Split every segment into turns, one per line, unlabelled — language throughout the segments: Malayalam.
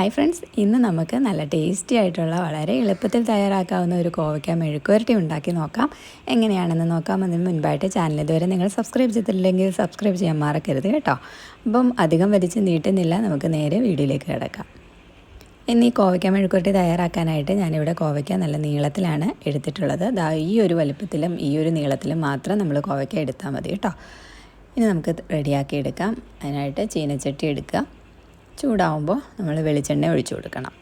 ഹായ് ഫ്രണ്ട്സ് ഇന്ന് നമുക്ക് നല്ല ടേസ്റ്റി ആയിട്ടുള്ള വളരെ എളുപ്പത്തിൽ തയ്യാറാക്കാവുന്ന ഒരു കോവയ്ക്ക മെഴുക്കുവരട്ടി ഉണ്ടാക്കി നോക്കാം. എങ്ങനെയാണെന്ന് നോക്കാം അതിന് മുൻപായിട്ട് ചാനൽ ഇതുവരെ നിങ്ങൾ സബ്സ്ക്രൈബ് ചെയ്തിട്ടില്ലെങ്കിൽ സബ്സ്ക്രൈബ് ചെയ്യാൻ മറക്കരുത് കേട്ടോ. അപ്പം അധികം വലിച്ച് നീട്ടുന്നില്ല നമുക്ക് നേരെ വീഡിയോയിലേക്ക് കിടക്കാം. ഇന്ന് ഈ കോവയ്ക്ക മെഴുക്കുവരട്ടി തയ്യാറാക്കാനായിട്ട് ഞാനിവിടെ കോവയ്ക്ക നല്ല നീളത്തിലാണ് എടുത്തിട്ടുള്ളത്. ഈ ഒരു വലുപ്പത്തിലും ഈ ഒരു നീളത്തിലും മാത്രം നമ്മൾ കോവയ്ക്ക എടുത്താൽ മതി കേട്ടോ. ഇനി നമുക്ക് റെഡിയാക്കി എടുക്കാം. അതിനായിട്ട് ചീനച്ചട്ടി എടുക്കുക. ചൂടാവുമ്പോൾ നമ്മൾ വെളിച്ചെണ്ണ ഒഴിച്ചു കൊടുക്കണം.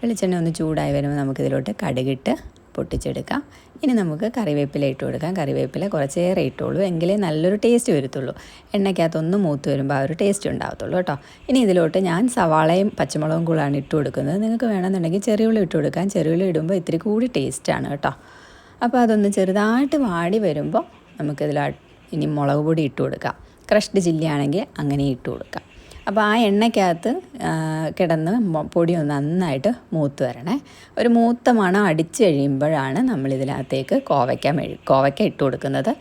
വെളിച്ചെണ്ണ ഒന്ന് ചൂടായി വരുമ്പോൾ നമുക്കിതിലോട്ട് കടുകിട്ട് പൊട്ടിച്ചെടുക്കാം. ഇനി നമുക്ക് കറിവേപ്പില ഇട്ട് കൊടുക്കാം. കറിവേപ്പില കുറച്ചേറെ ഇട്ടുള്ളൂ എങ്കിലേ നല്ലൊരു ടേസ്റ്റ് വരത്തുള്ളൂ. എണ്ണയ്ക്കകത്തൊന്ന് മൂത്ത് വരുമ്പോൾ ആ ഒരു ടേസ്റ്റ് ഉണ്ടാകത്തുള്ളൂ കേട്ടോ. ഇനി ഇതിലോട്ട് ഞാൻ സവാളയും പച്ചമുളകും കൂടാണ് ഇട്ട് കൊടുക്കുന്നത്. നിങ്ങൾക്ക് വേണമെന്നുണ്ടെങ്കിൽ ചെറിയുള്ളി ഇട്ട് കൊടുക്കാം. ചെറിയുള്ളി ഇടുമ്പോൾ ഇത്തിരി കൂടി ടേസ്റ്റാണ് കേട്ടോ. അപ്പോൾ അതൊന്ന് ചെറുതായിട്ട് വാടി വരുമ്പോൾ നമുക്കിതിൽ ഇനി മുളക് പൊടി ഇട്ട് കൊടുക്കാം. ക്രഷ്ഡ് ചില്ലി ആണെങ്കിൽ അങ്ങനെ ഇട്ട് കൊടുക്കാം. അപ്പോൾ ആ എണ്ണയ്ക്കകത്ത് കിടന്ന് പൊടി ഒന്ന് നന്നായിട്ട് മൂത്ത് വരണേ. ഒരു മൂത്ത മണം അടിച്ച് കഴിയുമ്പോഴാണ് നമ്മളിതിനകത്തേക്ക് കോവയ്ക്ക മെഴു കോവയ്ക്ക ഇട്ട് കൊടുക്കുന്നത്.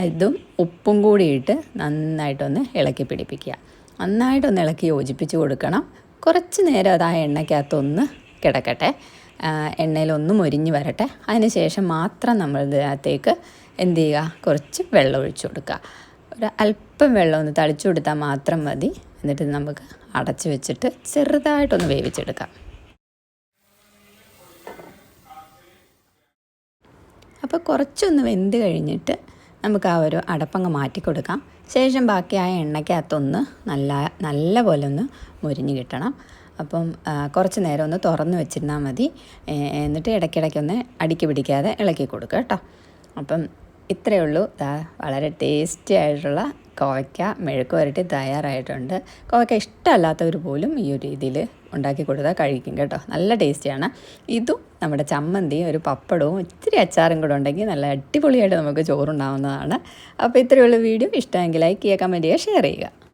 അതും ഉപ്പും കൂടി ഇട്ട് നന്നായിട്ടൊന്ന് ഇളക്കി പിടിപ്പിക്കുക. നന്നായിട്ടൊന്ന് ഇളക്കി യോജിപ്പിച്ച് കൊടുക്കണം. കുറച്ച് നേരം അത് ആ എണ്ണയ്ക്കകത്തൊന്ന് കിടക്കട്ടെ. എണ്ണയിലൊന്ന് മുരിഞ്ഞ് വരട്ടെ. അതിനുശേഷം മാത്രം നമ്മൾ ഇതിനകത്തേക്ക് എന്ത് ചെയ്യുക? കുറച്ച് വെള്ളം ഒഴിച്ചു കൊടുക്കുക. ഒരു അല്പം വെള്ളം ഒന്ന് തളിച്ചു കൊടുത്താൽ മാത്രം മതി. എന്നിട്ട് നമുക്ക് അടച്ച് വെച്ചിട്ട് ചെറുതായിട്ടൊന്ന് വേവിച്ചെടുക്കാം. അപ്പോൾ കുറച്ചൊന്ന് വെന്ത് കഴിഞ്ഞിട്ട് നമുക്ക് ആ ഒരു അടപ്പങ്ങ് മാറ്റി കൊടുക്കാം. ശേഷം ബാക്കിയായ എണ്ണയ്ക്കകത്തൊന്ന് നല്ല നല്ല പോലെ ഒന്ന് മുരിഞ്ഞ് കിട്ടണം. അപ്പം കുറച്ച് നേരം ഒന്ന് തുറന്ന് വെച്ചിരുന്നാൽ മതി. എന്നിട്ട് ഇടയ്ക്കിടയ്ക്കൊന്ന് അടുക്കി പിടിക്കാതെ ഇളക്കി കൊടുക്കുക കേട്ടോ. അപ്പം ഇത്രയേ ഉള്ളൂ. വളരെ ടേസ്റ്റി ആയിട്ടുള്ള കോവയ്ക്ക മെഴുക്ക് വരട്ടി തയ്യാറായിട്ടുണ്ട്. കോവയ്ക്ക ഇഷ്ടമല്ലാത്തവർ പോലും ഈ ഒരു രീതിയിൽ ഉണ്ടാക്കി കൊടുത്താൽ കഴിക്കും കേട്ടോ. നല്ല ടേസ്റ്റിയാണ്. ഇതും നമ്മുടെ ചമ്മന്തിയും ഒരു പപ്പടവും ഇത്തിരി അച്ചാറും കൂടെ ഉണ്ടെങ്കിൽ നല്ല അടിപൊളിയായിട്ട് നമുക്ക് ചോറുണ്ടാവുന്നതാണ്. അപ്പോൾ ഇത്രയുള്ള വീഡിയോ. ഇഷ്ടമെങ്കിൽ ലൈക്ക് ചെയ്യുക കമന്റ് ചെയ്യുക ഷെയർ ചെയ്യുക.